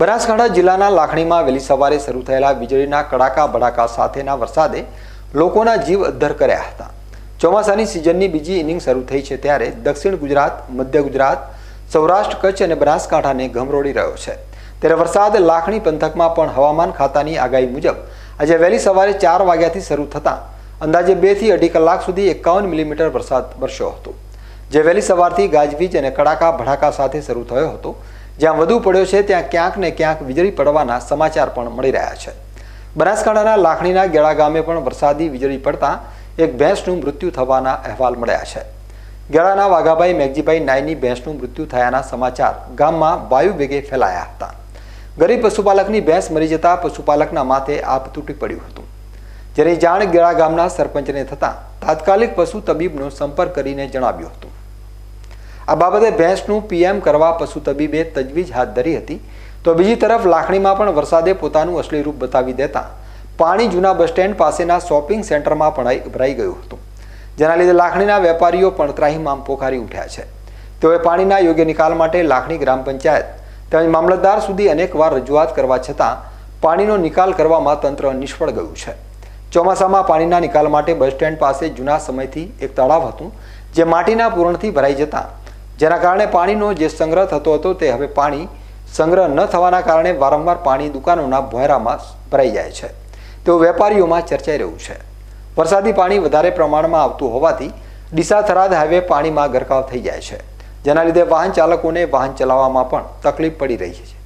બનાસકાંઠા જિલ્લાના લાખણીમાં વહેલી સવારે શરૂ થયેલા વીજળીના કડાકા ભડાકા સાથેના વરસાદે લોકોના જીવ અદ્ધર કર્યા હતા. ચોમાસાની સિઝનની બીજી ઇનિંગ શરૂ થઈ છે ત્યારે દક્ષિણ ગુજરાત, મધ્ય ગુજરાત, સૌરાષ્ટ્ર, કચ્છ અને બનાસકાંઠાને ગમરોડી રહ્યો છે. ત્યારે વરસાદ લાખણી પંથકમાં પણ હવામાન ખાતાની આગાહી મુજબ આજે વહેલી સવારે ચાર વાગ્યાથી શરૂ થતાં અંદાજે બેથી અઢી કલાક સુધી એકાવન મિલીમીટર વરસાદ વરસ્યો હતો. જે વહેલી સવારથી ગાજવીજ અને કડાકા ભડાકા સાથે શરૂ થયો હતો. જ્યાં વધુ પડ્યો છે, ત્યાં ક્યાંક ને ક્યાંક વીજળી પડવાના સમાચાર પણ મળી રહ્યા છે. બનાસકાંઠાના લાખણીના ગેળા ગામે પણ વરસાદી વીજળી પડતા એક ભેંસનું મૃત્યુ થવાના અહેવાલ મળ્યા છે. ગેળાના વાઘાભાઈ, મેઘજીભાઈ નાયની ભેંસનું મૃત્યુ થયાના સમાચાર ગામમાં વાયુ વેગે ફેલાયા હતા. ગરીબ પશુપાલકની ભેંસ મરી જતા પશુપાલકના માથે આપ તૂટી પડ્યું હતું. જ્યારે જાણ ગેળા ગામના સરપંચને થતાં તાત્કાલિક પશુ તબીબનો સંપર્ક કરીને જણાવ્યું હતું. આ બાબતે ભેંસનું પીએમ કરવા પશુ તબીબે તજવીજ હાથ ધરી હતી. તો બીજી તરફ લાખણીમાં પણ વરસાદે પોતાનું અસલી રૂપ બતાવી દેતા પાણી જૂના બસ સ્ટેન્ડ પાસેના શોપિંગ સેન્ટરમાં પણ ભરાઈ ગયું હતું. જેના લીધે લાખણીના વેપારીઓ પણ ત્રાહીમામ પોખારી ઉઠ્યા છે. તેઓએ પાણીના યોગ્ય નિકાલ માટે લાખણી ગ્રામ પંચાયત તેમજ મામલતદાર સુધી અનેકવાર રજૂઆત કરવા છતાં પાણીનો નિકાલ કરવામાં તંત્ર નિષ્ફળ ગયું છે. ચોમાસામાં પાણીના નિકાલ માટે બસ સ્ટેન્ડ પાસે જૂના સમયથી એક તળાવ હતું, જે માટીના પૂરણથી ભરાઈ જતા જેના કારણે પાણીનો જે સંગ્રહ થતો હતો તે હવે પાણી સંગ્રહ ન થવાના કારણે વારંવાર પાણી દુકાનોના ભોયરામાં ભરાઈ જાય છે. તેવું વેપારીઓમાં ચર્ચાઈ રહ્યું છે. વરસાદી પાણી વધારે પ્રમાણમાં આવતું હોવાથી ડીસા થરાદ હાઈવે પાણીમાં ગરકાવ થઈ જાય છે, જેના લીધે વાહન ચાલકોને વાહન ચલાવવામાં પણ તકલીફ પડી રહી છે.